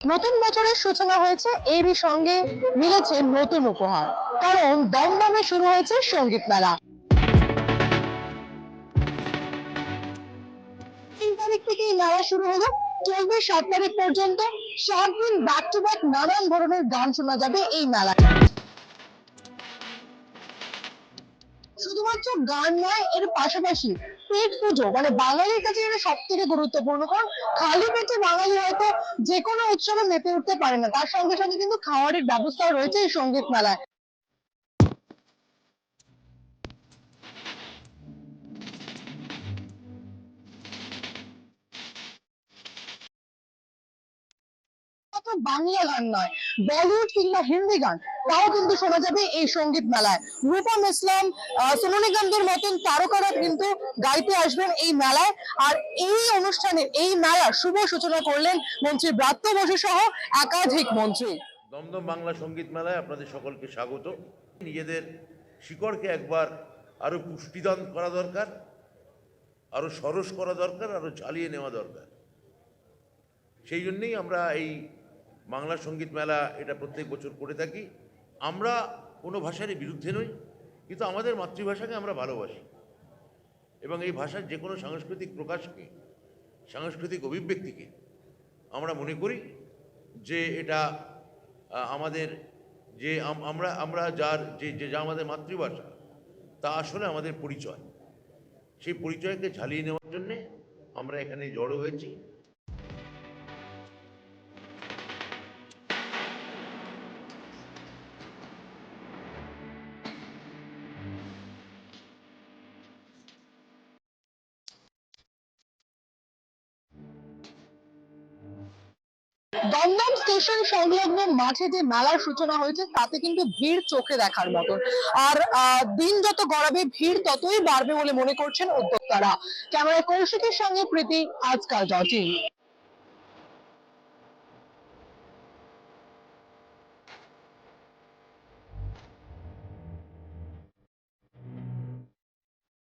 নতুন বছরের সূচনা হয়েছে এরই সঙ্গে মিলেছে নতুন উপহার। কারণ দমদমে শুরু হয়েছে সংগীত মেলা। সাত তারিখ পর্যন্ত। সাত দিন ব্যাক টু ব্যাক নানান ধরনের গান শোনা যাবে এই মেলায়। শুধুমাত্র গান নয়, এর পাশাপাশি পেট পুজো মানে বাঙালির কাছে এটা সব থেকে গুরুত্বপূর্ণ। কারণ খালি পেটে বাঙালি হয়তো যে কোনো উৎসবে মেতে উঠতে পারে না। তার সঙ্গে সঙ্গে কিন্তু খাওয়ারের ব্যবস্থাও রয়েছে এই সংগীত মেলায়। বাংলা গান নয়, বলিউড কিংবা হিন্দি গান। তাও কিন্তু শোনা যাবে এই সংগীত মেলায়। রূপম ইসলাম সোনু নিগমদের মতন তারকারা কিন্তু গাইতে আসবেন এই মেলায়। আর এই অনুষ্ঠানে, এই মেলার শুভ সূচনা করলেন মন্ত্রী ব্রাত্য বসু সহ একাধিক মন্ত্রী। দমদম বাংলা সংগীত মেলায় আপনাদের সকলকে স্বাগত। নিজেদের শিকড়কে একবার আরও পুষ্টিদান করা দরকার আরও সরস করা দরকার আরও ঝালিয়ে নেওয়া দরকার। সেই জন্যেই আমরা এই বাংলা সংগীত মেলা এটা প্রত্যেক বছর করে থাকি। আমরা কোনো ভাষারই বিরুদ্ধে নই, কিন্তু আমাদের মাতৃভাষাকে আমরা ভালোবাসি। এবং এই ভাষার যে কোনো সাংস্কৃতিক প্রকাশকে, সাংস্কৃতিক অভিব্যক্তিকে আমরা মনে করি যে এটা আমাদের যে আম- আমরা আমরা যার যে যে, যা আমাদের মাতৃভাষা, তা আসলে আমাদের পরিচয়। সেই পরিচয়কে ঝালিয়ে নেওয়ার জন্যে আমরা এখানে জড়ো হয়েছি। দমদম স্টেশন সংলগ্ন মাঠে যে মেলার সূচনা হয়েছে, তাতে কিন্তু ভিড় চোখে দেখার মতন আর দিন যত গড়াবে, ভিড় ততই বাড়বে বলে মনে করছেন উদ্যোক্তারা ক্যামেরায় কৌশিকের সঙ্গে প্রীতি, আজকাল ইন।